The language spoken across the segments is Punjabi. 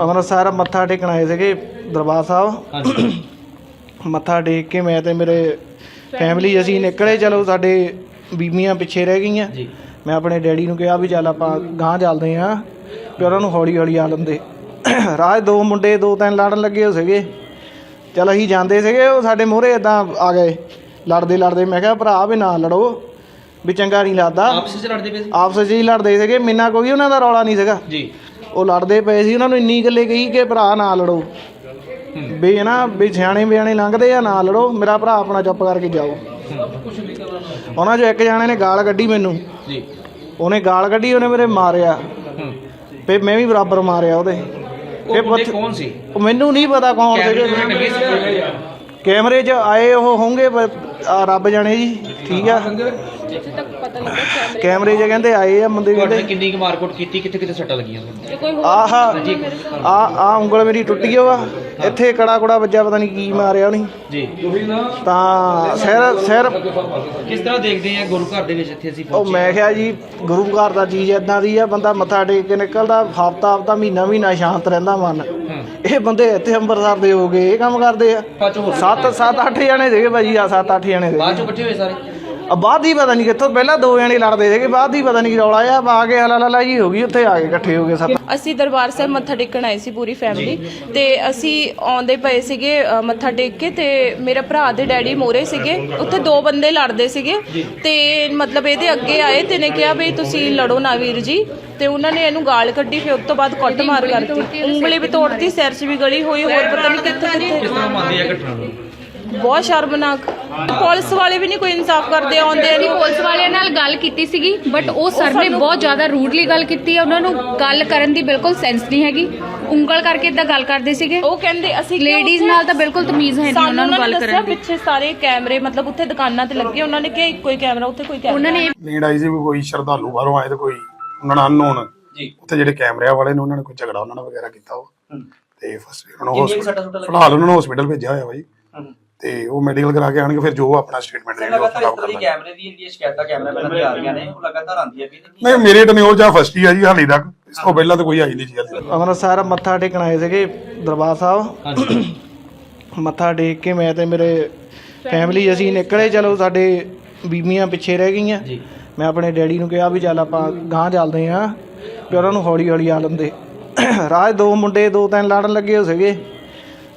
ਅੰਮ੍ਰਿਤਸਰ ਮੱਥਾ ਟੇਕਣ ਆਏ ਸੀਗੇ ਦਰਬਾਰ ਸਾਹਿਬ। ਹਾਂਜੀ। ਮੱਥਾ ਟੇਕ ਕੇ ਮੈਂ ਤੇ ਮੇਰੇ ਫੈਮਿਲੀ ਅਸੀਂ ਨਿਕਲੇ ਚਲੋ ਸਾਡੇ ਬੀਬੀਆਂ ਪਿੱਛੇ ਰਹਿ ਗਈਆਂ। ਜੀ। ਮੈਂ ਆਪਣੇ ਡੈਡੀ ਨੂੰ ਕਿਹਾ ਵੀ ਚੱਲ ਆਪਾਂ ਗਾਂਹ ਚੱਲਦੇ ਹਾਂ ਵੀ ਉਹਨਾਂ ਨੂੰ ਹੌਲੀ ਹੌਲੀ ਆ ਲੰਦੇ। ਰਾਜ ਦੋ ਮੁੰਡੇ ਦੋ ਤਿੰਨ ਲੜਨ ਲੱਗੇ ਹੋ ਸੀਗੇ। ਚਲ ਅਸੀਂ ਜਾਂਦੇ ਸੀਗੇ ਉਹ ਸਾਡੇ ਮੂਹਰੇ ਇਦਾਂ ਆ ਗਏ। ਲੜਦੇ ਲੜਦੇ ਮੈਂ ਕਿਹਾ ਭਰਾ ਵੀ ਨਾ ਲੜੋ ਵੀ ਚੰਗਾ ਨਹੀਂ ਲੱਗਦਾ। ਆਪਸ ਵਿੱਚ ਲੜਦੇ ਪਏ ਸੀ? ਆਪਸ ਵਿੱਚ ਹੀ ਲੜਦੇ ਸੀਗੇ ਮਿੰਨਾ ਕੋਈ ਉਹਨਾਂ ਦਾ ਰੌਲਾ ਨਹੀਂ ਸੀਗਾ। ਜੀ। ਉਹ ਲੜਦੇ ਪਏ ਸੀ ਉਹਨਾਂ ਨੂੰ ਇੰਨੀ ਗੱਲੇ ਕਹੀ ਕਿ ਭਰਾ ਨਾ ਲੜੋ। ਵੀ ਨਾ ਵੀ ਸਿਆਣੇ ਬਿਆਣੇ ਲੰਘਦੇ ਆ ਨਾ ਲੜੋ ਮੇਰਾ ਭਰਾ ਆਪਣਾ ਚੁੱਪ ਕਰਕੇ ਜਾਓ। ਉਹਨਾਂ 'ਚੋਂ ਇੱਕ ਜਾਣੇ ਨੇ ਗਾਲ ਕੱਢੀ ਮੈਨੂੰ। ਜੀ। ਉਹਨੇ ਗਾਲ ਕੱਢੀ ਉਹਨੇ ਮੇਰੇ ਮਾਰਿਆ। ਤੇ ਮੈਂ ਵੀ ਬਰਾਬਰ ਮਾਰਿਆ ਉਹਦੇ। ਉਹ ਇਹ ਕੌਣ ਸੀ? ਉਹ ਮੈਨੂੰ ਨਹੀਂ ਪਤਾ ਕੌਣ ਸੀ ਕੈਮਰੇ 'ਚ ਆਏ ਉਹ ਹੋਣਗੇ ਰੱਬ ਜਾਣੇ ਜੀ ਠੀਕ ਆ। ਕੈਮਰੇ 'ਚ ਕਹਿੰਦੇ ਆਏ ਆ ਬੰਦੇ ਤੁਹਾਡੇ ਕਿੰਨੀ ਕੁ ਮਾਰਕੁੱਟ ਕੀਤੀ? ਕਿੱਥੇ ਕਿੱਥੇ ਸੱਟਾਂ ਲੱਗੀਆਂ ਤੁਹਾਨੂੰ? ਆਹ ਆ ਆ ਉਂਗਲ ਮੇਰੀ ਟੁੱਟੀ ਓ ਆ। ਇੱਥੇ ਕੜਾ ਕੁੜਾ ਵੱਜਾ ਪਤਾ ਨਹੀਂ ਕੀ ਮਾਰਿਆ ਉਹਨੇ। ਜੀ। ਤਾਂ ਸਿਰ ਸਿਰ ਕਿਸ ਤਰ੍ਹਾਂ ਦੇਖਦੇ ਆ ਗੁਰੂ ਘਰ ਦੇ ਵਿੱਚ ਇੱਥੇ ਅਸੀਂ ਉਹ ਪਹੁੰਚੇ ਮੈਂ ਕਿਹਾ ਜੀ ਗੁਰੂ ਘਰ ਦਾ ਚੀਜ਼ ਇਦਾਂ ਦੀ ਆ ਬੰਦਾ ਮੱਥਾ ਟੇਕ ਕੇ ਨਿਕਲਦਾ ਹਫਤਾ ਹਫਤਾ ਮਹੀਨਾ ਮਹੀਨਾ ਸ਼ਾਂਤ ਰਹਿੰਦਾ ਮਨ। ਇਹ ਬੰਦੇ ਇੱਥੇ ਅੰਮ੍ਰਿਤਸਰ ਦੇ ਹੋ ਗਏ ਇਹ ਕੰਮ ਕਰਦੇ ਆ। ਬਾਅਦ ਚੋਂ ਹੋਰ ਸੱਤ ਸੱਤ ਅੱਠ ਜਣੇ ਸੀਗੇ ਭਾਜੀ ਆ ਸੱਤ ਅੱਠ ਜਣੇ ਬਾਅਦ ਸੀਗੇ ਚੋਂ ਇਕੱਠੇ ਹੋਏ ਸਾਰੇ? ਆ ਬਾਅਦ ਹੀ ਪਤਾ ਨਹੀਂ ਕਿੱਥੋਂ ਪਹਿਲਾਂ ਦੋ ਜਣੇ ਲੜਦੇ ਸੀਗੇ ਬਾਅਦ ਹੀ ਪਤਾ ਨਹੀਂ ਕੀ ਰੌਲਾ ਆ ਆ ਕੇ ਹਲਾ ਲਾ ਜੀ ਹੋ ਗਈ ਉੱਥੇ ਆ ਕੇ ਇਕੱਠੇ ਹੋ ਗਏ ਸੱਤ। ਅਸੀਂ ਦਰਬਾਰ ਸਾਹਿਬ ਮੱਥਾ ਟੇਕਣ ਆਏ ਸੀ ਪੂਰੀ ਫੈਮਿਲੀ ਤੇ ਅਸੀਂ ਆਉਂਦੇ ਪਏ ਸੀਗੇ ਅ, ਮੱਥਾ ਟੇਕ ਕੇ ਤੇ ਮੇਰੇ ਭਰਾ ਦੇ ਡੈਡੀ ਮੋਰੇ ਸੀਗੇ। ਉੱਥੇ ਦੋ ਬੰਦੇ ਲੜਦੇ ਸੀਗੇ। ਤੇ ਮਤਲਬ ਇਹਦੇ ਅੱਗੇ ਆਏ ਤੇ ਨੇ ਕਿਹਾ ਵੀ ਤੁਸੀਂ ਲੜੋ ਨਾ ਵੀਰ ਜੀ। ਤੇ ਉਹਨਾਂ ਨੇ ਇਹਨੂੰ ਗਾਲ ਕੱਢੀ ਫਿਰ ਉਸ ਤੋਂ ਬਾਅਦ ਕੱਟ ਮਾਰ ਕਰਤੀ। ਉਂਗਲੀ ਵੀ ਤੋੜਤੀ ਸਿਰ 'ਚ ਵੀ ਗਲੀ ਹੋਈ ਹੋਰ ਪਤਾ ਨਹੀਂ ਕਿੱਥੇ। ਕਿਸ ਤਰ੍ਹਾਂ ਮੰਨਦੇ ਆ ਘਟਨਾ ਨੂੰ? ਬਹੁਤ ਸ਼ਰਮਨਾਕ। ਪੁਲਿਸ ਵਾਲੇ ਵੀ ਨਹੀਂ ਕੋਈ ਇਨਸਾਫ ਕਰਦੇ ਆਉਂਦੇ ਅਸੀਂ ਨਹੀਂ ਪੁਲਿਸ ਵਾਲਿਆਂ ਨਾਲ ਗੱਲ ਕੀਤੀ ਸੀਗੀ ਬਟ ਉਹ ਸਰ ਨੇ ਬਹੁਤ ਜ਼ਿਆਦਾ ਰੂਡਲੀ ਗੱਲ ਕੀਤੀ ਹੈ। ਉਹਨਾਂ ਨੂੰ ਗੱਲ ਕਰਨ ਦੀ ਬਿਲਕੁਲ ਸੈਂਸ ਨਹੀਂ ਹੈਗੀ। ਉਂਗਲ ਕਰਕੇ ਇਦਾਂ ਗੱਲ ਕਰਦੇ ਸੀਗੇ। ਉਹ ਕਹਿੰਦੇ ਅਸੀਂ ਲੇਡੀਜ਼ ਨਾਲ ਤਾਂ ਬਿਲਕੁਲ ਤਮੀਜ਼ ਹੈ ਨਹੀਂ ਉਹਨਾਂ ਨੂੰ ਗੱਲ ਕਰਨ ਦੀ। ਪਿੱਛੇ ਸਾਰੇ ਕੈਮਰੇ ਮਤਲਬ ਉੱਥੇ ਦੁਕਾਨਾਂ ਤੇ ਲੱਗੇ ਉਹਨਾਂ ਨੇ ਕਿਹਾ ਇੱਕੋ ਹੀ ਕੈਮਰਾ ਉੱਥੇ ਕੋਈ ਕੈਮਰਾ ਉਹਨਾਂ ਨੇ ਨੀਡ ਆਈ ਸੀ ਵੀ ਕੋਈ ਸ਼ਰਧਾਲੂ ਬਾਹਰੋਂ ਆਏ ਤੇ ਕੋਈ ਉਹਨਾਂ ਨਾਲ ਅਨਨੋਨ ਜੀ। ਉੱਥੇ ਜਿਹੜੇ ਕੈਮਰਿਆਂ ਵਾਲੇ ਨੇ ਉਹਨਾਂ ਨੇ ਕੋਈ ਝਗੜਾ ਉਹਨਾਂ ਨਾਲ ਵਗੈਰਾ ਕੀਤਾ ਉਹ ਤੇ ਫਸਟ ਨੂੰ ਹਸਪੀਟਲ? ਫਿਲਹਾਲ ਉਹਨਾਂ ਨੂੰ ਹਸਪੀਟਲ ਭੇਜਿਆ ਹੋਇਆ ਬਾਈ ਤੇ ਉਹ ਮੈਡੀਕਲ ਕਰਾ ਕੇ ਆਣਗੇ ਫਿਰ ਜੋ ਆਪਣਾ ਸਟੇਟਮੈਂਟ ਦੇਣਗੇ ਉਹ ਲਗਾਤਾਰ ਇਸ ਤਰ੍ਹਾਂ ਦੀ ਕੈਮਰੇ ਦੀ ਜਿਹੜੀਆਂ ਸ਼ਿਕਾਇਤਾਂ ਕੈਮਰਾਮੈਨਾਂ ਦੀ ਆ ਰਹੀਆਂ ਨੇ ਉਹ ਲਗਾਤਾਰ ਆਉਂਦੀਆਂ ਵੀ ਨੇ ਨਹੀਂ ਮੇਰੇ ਟਨਿਓਰ ਜਾਂ ਫਸਟ ਹੀ ਆ ਜੀ ਹਾਲੇ ਤੱਕ। ਇਸ ਤੋਂ ਪਹਿਲਾਂ ਤਾਂ ਕੋਈ ਆਈ ਨਹੀਂ ਜੀ ਹਾਲੇ ਤੱਕ। ਅੰਮ੍ਰਿਤਸਰ ਮੱਥਾ ਟੇਕਣ ਆਏ ਸੀਗੇ ਦਰਬਾਰ ਸਾਹਿਬ। ਹਾਂਜੀ। ਮੱਥਾ ਟੇਕ ਕੇ ਮੈਂ ਤੇ ਮੇਰੇ ਫੈਮਿਲੀ ਅਸੀਂ ਨਿਕਲੇ ਚਲੋ ਸਾਡੇ ਬੀਬੀਆਂ ਪਿੱਛੇ ਰਹਿ ਗਈਆਂ। ਜੀ। ਮੈਂ ਆਪਣੇ ਡੈਡੀ ਨੂੰ ਕਿਹਾ ਵੀ ਚੱਲ ਆਪਾਂ ਗਾਂਹ ਚੱਲਦੇ ਹਾਂ ਵੀ ਉਹਨਾਂ ਨੂੰ ਹੌਲੀ ਹੌਲੀ ਆ ਲੰਦੇ। ਰਾਜ ਦੋ ਮੁੰਡੇ ਦੋ ਤਿੰਨ ਲੜਨ ਲੱਗੇ ਹੋ ਸੀਗੇ।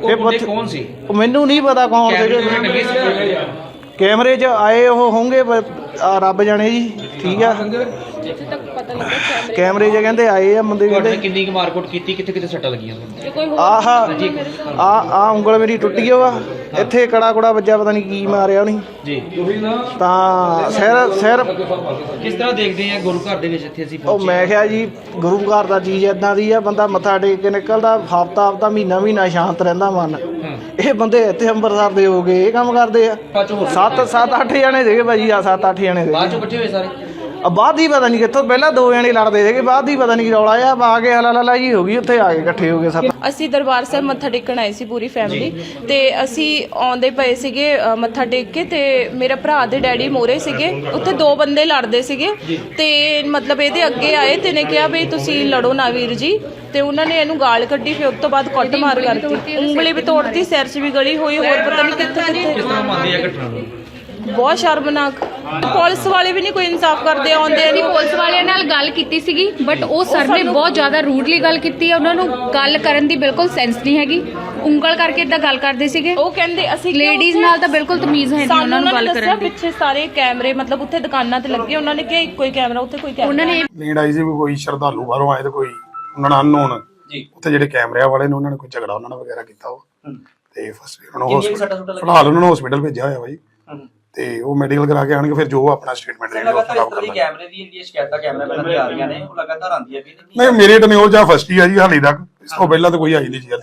ਉਹ ਬੰਦੇ ਕੌਣ ਸੀ? ਉਹ ਮੈਨੂੰ ਨਹੀਂ ਪਤਾ ਕੌਣ ਸੀਗੇ। ਲੱਗੇ ਸੀ ਕੈਮਰੇ 'ਚ ਆਏ ਉਹ ਹੋਣਗੇ ਆ ਰੱਬ ਜਾਣੇ ਜੀ ਠੀਕ ਆ। ਕੈਮਰੇ 'ਚ ਕਹਿੰਦੇ ਆਏ ਆ ਬੰਦੇ ਤੁਹਾਡੇ ਕਹਿੰਦੇ ਕਿੰਨੀ ਕੁ ਮਾਰਕੁੱਟ ਕੀਤੀ? ਕਿੱਥੇ ਕਿੱਥੇ ਸੱਟਾਂ ਲੱਗੀਆਂ ਤੁਹਾਨੂੰ? ਆਹ ਆ ਆ ਉਂਗਲ ਮੇਰੀ ਟੁੱਟੀ ਓ ਆ। ਇੱਥੇ ਕੜਾ ਕੁੜਾ ਵੱਜਾ ਪਤਾ ਨਹੀਂ ਕੀ ਮਾਰਿਆ ਉਹਨੇ। ਜੀ। ਤਾਂ ਸਿਰ ਸਿਰ ਕਿਸ ਤਰ੍ਹਾਂ ਦੇਖਦੇ ਆ ਗੁਰੂ ਘਰ ਦੇ ਵਿੱਚ ਇੱਥੇ ਅਸੀਂ ਉਹ ਪਹੁੰਚੇ ਮੈਂ ਕਿਹਾ ਜੀ ਗੁਰੂ ਘਰ ਦਾ ਚੀਜ਼ ਇਦਾਂ ਦੀ ਆ ਬੰਦਾ ਮੱਥਾ ਟੇਕ ਕੇ ਨਿਕਲਦਾ ਹਫਤਾ ਹਫਤਾ ਮਹੀਨਾ ਮਹੀਨਾ ਸ਼ਾਂਤ ਰਹਿੰਦਾ ਮਨ। ਇਹ ਬੰਦੇ ਇੱਥੇ ਅੰਮ੍ਰਿਤਸਰ ਦੇ ਹੋ ਗਏ ਇਹ ਕੰਮ ਕਰਦੇ ਆ। ਬਾਅਦ ਚੋਂ ਹੋਰ ਸੱਤ ਸੱਤ ਅੱਠ ਜਣੇ ਸੀਗੇ ਭਾਜੀ ਆ ਸੱਤ ਅੱਠ ਜਣੇ ਬਾਅਦ ਸੀਗੇ ਚੋਂ ਹੋਏ ਸਾਰੇ? ਆ ਬਾਅਦ ਹੀ ਪਤਾ ਨਹੀਂ ਕਿੱਥੋਂ ਪਹਿਲਾਂ ਦੋ ਜਣੇ ਲੜਦੇ ਸੀਗੇ ਬਾਅਦ ਹੀ ਪਤਾ ਨਹੀਂ ਕੀ ਰੌਲਾ ਆ ਆ ਕੇ ਹਲਾ ਲਾ ਜੀ ਹੋ ਗਈ ਉੱਥੇ ਆ ਕੇ ਇਕੱਠੇ ਹੋ ਗਏ ਸੱਤ ਅਸੀਂ ਦਰਬਾਰ ਸਾਹਿਬ ਮੱਥਾ ਟੇਕਣ ਆਏ ਸੀ ਪੂਰੀ ਫੈਮਿਲੀ ਤੇ ਅਸੀਂ ਆਉਂਦੇ ਪਏ ਸੀਗੇ ਅ, ਮੱਥਾ ਟੇਕ ਕੇ ਤੇ ਮੇਰੇ ਭਰਾ ਦੇ ਡੈਡੀ ਮੋਰੇ ਸੀਗੇ ਉੱਥੇ ਦੋ ਬੰਦੇ ਲੜਦੇ ਸੀਗੇ ਤੇ ਮਤਲਬ ਇਹਦੇ ਅੱਗੇ ਆਏ ਤੇ ਨੇ ਕਿਹਾ ਵੀ ਤੁਸੀਂ ਲੜੋ ਨਾ ਵੀਰ ਜੀ ਤੇ ਉਹਨਾਂ ਨੇ ਇਹਨੂੰ ਗਾਲ ਕੱਢੀ ਫਿਰ ਉਸ ਤੋਂ ਬਾਅਦ ਕੱਟ ਮਾਰ ਕਰਤੀ। ਉਂਗਲੀ ਵੀ ਤੋੜਤੀ ਸਿਰ 'ਚ ਵੀ ਗਲੀ ਹੋਈ ਹੋਰ ਪਤਾ ਨਹੀਂ ਕਿੱਥੇ ਕਿਸ ਕਿੱਥੇ ਤਰ੍ਹਾਂ ਮੰਨਦੇ ਆ ਘਟਨਾ ਨੂੰ? ਬਹੁਤ ਸ਼ਰਮਨਾਕ। ਪੁਲਿਸ ਵਾਲੇ ਵੀ ਨਹੀਂ ਕੋਈ ਇਨਸਾਫ ਕਰਦੇ ਆਉਂਦੇ ਨਹੀਂ। ਪੁਲਿਸ ਵਾਲਿਆਂ ਨਾਲ ਗੱਲ ਕੀਤੀ ਸੀਗੀ ਬਟ ਉਹ ਸਰ ਨੇ ਬਹੁਤ ਜ਼ਿਆਦਾ ਰੂਡਲੀ ਗੱਲ ਕੀਤੀ ਹੈ। ਉਹਨਾਂ ਨੂੰ ਗੱਲ ਕਰਨ ਦੀ ਬਿਲਕੁਲ ਸੈਂਸ ਨਹੀਂ ਹੈਗੀ। ਉਂਗਲ ਕਰਕੇ ਇਦਾਂ ਗੱਲ ਕਰਦੇ ਸੀਗੇ। ਉਹ ਕਹਿੰਦੇ ਅਸੀਂ ਲੇਡੀਜ਼ ਨਾਲ ਤਾਂ ਬਿਲਕੁਲ ਤਮੀਜ਼ ਹੈ ਨਹੀਂ ਉਹਨਾਂ ਨੂੰ ਗੱਲ ਕਰਨ ਦੀ। ਪਿੱਛੇ ਸਾਰੇ ਕੈਮਰੇ ਮਤਲਬ ਉੱਥੇ ਦੁਕਾਨਾਂ ਤੇ ਲੱਗੇ। ਉਹਨਾਂ ਨੇ ਕਿਹਾ ਇੱਕੋ ਹੀ ਕੈਮਰਾ ਉੱਥੇ ਕੋਈ ਕੈਮਰਾ ਉਹਨਾਂ ਨੇ ਨੀਡ ਆਈ ਸੀ ਵੀ ਕੋਈ ਸ਼ਰਧਾਲੂ ਬਾਹਰੋਂ ਆਏ ਤੇ ਕੋਈ ਉਹਨਾਂ ਨਾਲ ਅਨਨੋਨ ਜੀ। ਉੱਥੇ ਜਿਹੜੇ ਕੈਮਰਿਆਂ ਵਾਲੇ ਨੇ ਉਹਨਾਂ ਨੇ ਕੋਈ ਝਗੜਾ ਉਹਨਾਂ ਨਾਲ ਵਗੈਰਾ ਕੀਤਾ ਉਹ ਤੇ ਫਸਟ ਨੂੰ ਕੁ ਹਸਪੀਟਲ? ਫਿਲਹਾਲ ਉਹਨਾਂ ਨੂੰ ਹਸਪੀਟਲ ਭੇਜਿਆ ਹੋਇਆ ਬਾਈ। ਤੇ ਉਹ ਮੈਡੀਕਲ ਕਰਾ ਕੇ ਆਣਗੇ ਫਿਰ ਜੋ ਆਪਣਾ ਸਟੇਟਮੈਂਟ ਦੇਣਗੇ ਉਹ ਲਗਾਤਾਰ ਇਸ ਤਰ੍ਹਾਂ ਦੀ ਕੈਮਰੇ ਦੀ ਜਿਹੜੀਆਂ ਸ਼ਿਕਾਇਤਾਂ ਕੈਮਰਾਮੈਨਾਂ ਦੀ ਆ ਰਹੀਆਂ ਨੇ ਉਹ ਲਗਾਤਾਰ ਆਉਂਦੀਆਂ ਵੀ ਨਹੀਂ ਮੇਰੇ ਟਨਿਓਰ ਜਾਂ ਫਸਟ ਹੀ ਆ ਜੀ ਹਾਲੇ ਤੱਕ। ਇਸ ਤੋਂ ਪਹਿਲਾਂ ਤਾਂ ਕੋਈ ਆਈ ਨਹੀਂ ਜੀ ਹਾਲੇ।